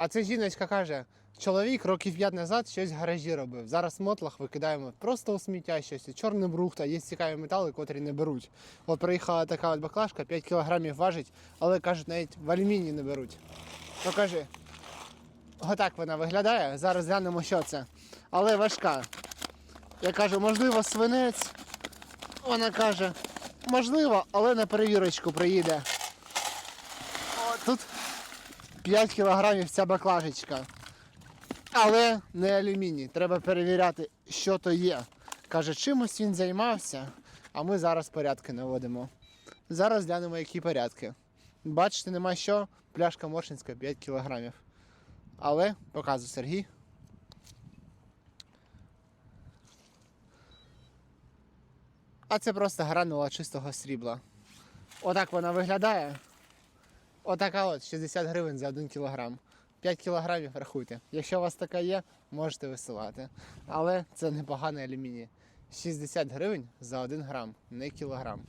А це жіночка каже: чоловік років 5 назад щось в гаражі робив. Зараз в мотлах викидаємо просто у сміття щось, чорне брухта, є цікаві метали, котрі не беруть. От приїхала така от баклажка, 5 кілограмів важить, але кажуть, навіть в алюміній не беруть. Ну кажи, отак вона виглядає. Зараз глянемо, що це. Але важка. Я кажу, можливо, свинець. Вона каже, можливо, але на перевірочку приїде. О, тут 5 кілограмів ця баклажечка. Але не алюміній. Треба перевіряти, що то є. Каже, чимось він займався, а ми зараз порядки наводимо. Зараз глянемо, які порядки. Бачите, нема що, пляшка Моршинська 5 кілограмів. Але показує Сергій. А це просто гранула чистого срібла. Отак вона виглядає. Отака от 60 гривень за 1 кілограм. 5 кілограмів рахуйте. Якщо у вас така є, можете висилати. Але це непоганий алюміній. 60 гривень за 1 грам, не кілограм.